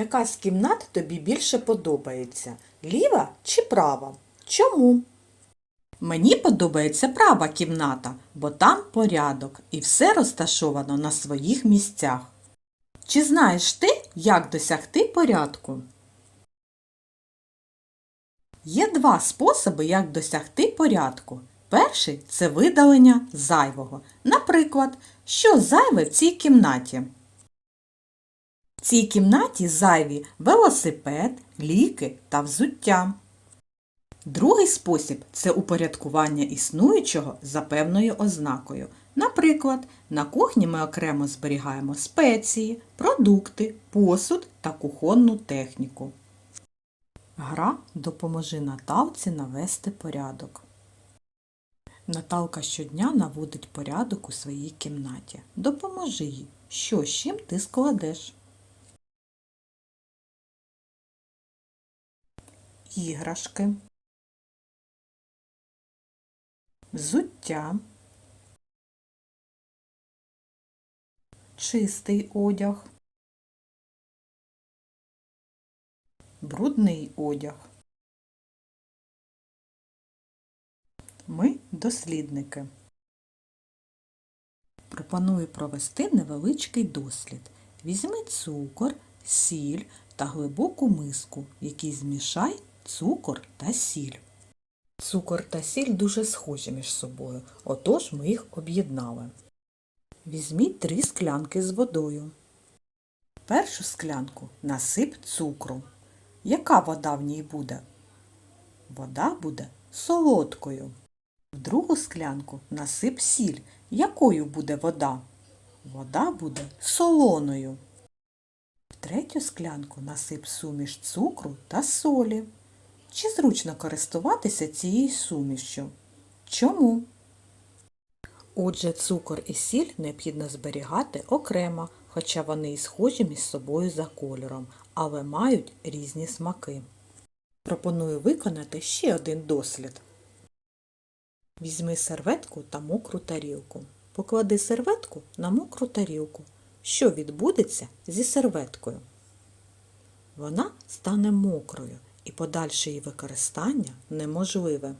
Яка з кімнат тобі більше подобається? Ліва чи права? Чому? Мені подобається права кімната, бо там порядок і все розташовано на своїх місцях. Чи знаєш ти, як досягти порядку? Є два способи, як досягти порядку. Перший це видалення зайвого. Наприклад, що зайве в цій кімнаті? В цій кімнаті зайві велосипед, ліки та взуття. Другий спосіб це упорядкування існуючого за певною ознакою. Наприклад, на кухні ми окремо зберігаємо спеції, продукти, посуд та кухонну техніку. Гра допоможи Наталці навести порядок. Наталка щодня наводить порядок у своїй кімнаті. Допоможи їй, що з чим ти складеш. Іграшки. Взуття. Чистий одяг. Брудний одяг. Ми дослідники. Пропоную провести невеличкий дослід. Візьми цукор, сіль та глибоку миску, в якій змішай цукор та сіль. Цукор та сіль дуже схожі між собою, отож ми їх об'єднали. Візьміть три склянки з водою. Першу склянку насип цукру. Яка вода в ній буде? Вода буде солодкою. В другу склянку насип сіль. Якою буде вода? Вода буде солоною. В третю склянку насип суміш цукру та солі. Чи зручно користуватися цією сумішшю? Чому? Отже, цукор і сіль необхідно зберігати окремо, хоча вони і схожі між собою за кольором, але мають різні смаки. Пропоную виконати ще один дослід. Візьми серветку та мокру тарілку. Поклади серветку на мокру тарілку. Що відбудеться зі серветкою? Вона стане мокрою і подальше її використання неможливе.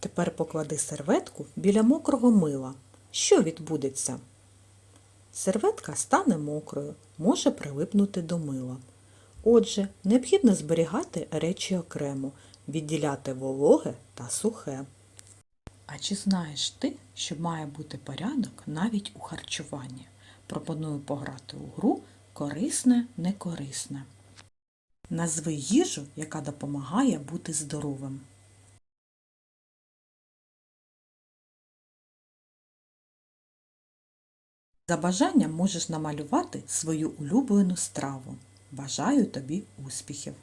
Тепер поклади серветку біля мокрого мила. Що відбудеться? Серветка стане мокрою, може прилипнути до мила. Отже, необхідно зберігати речі окремо, відділяти вологе та сухе. А чи знаєш ти, що має бути порядок навіть у харчуванні? Пропоную пограти у гру корисне некорисне. Назви їжу, яка допомагає бути здоровим. За бажанням можеш намалювати свою улюблену страву. Бажаю тобі успіхів!